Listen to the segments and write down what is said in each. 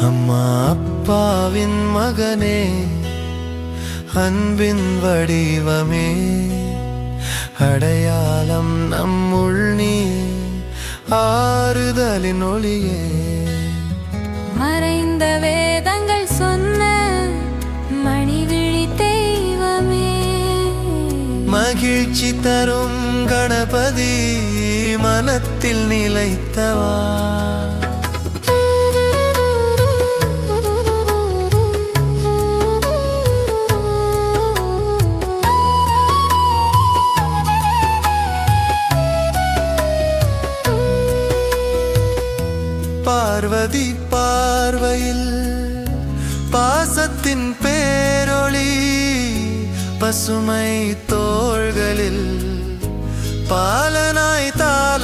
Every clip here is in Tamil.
அம்மாவின் மகனே அன்பின் வடிவமே. அடையாளம் நம்முள் நீ ஆறுதலின் ஒளியே. மறைந்த வேதங்கள் சொன்ன மணிவிழி தெய்வமே. மகிழ்ச்சி தரும் கணபதி மனத்தில் நிலைத்தவா? பதி பார்வையில் பாசத்தின் பேரொளி பசுமை தோள்களில் பாலனாய் தாலாட்டு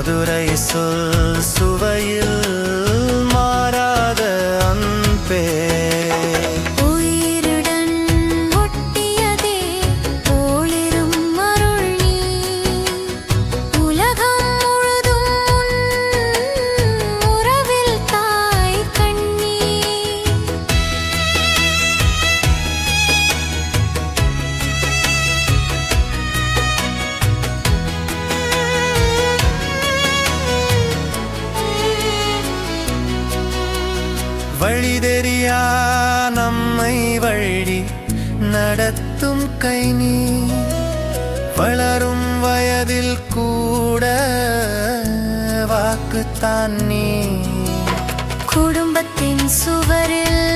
மதுரை சொல் சுவையில் வழி தெரியா நம்மை வழி நடத்தும் கை நீ வளரும் வயதில் கூட வாக்குத்தான் நீ. குடும்பத்தின் சுவரில்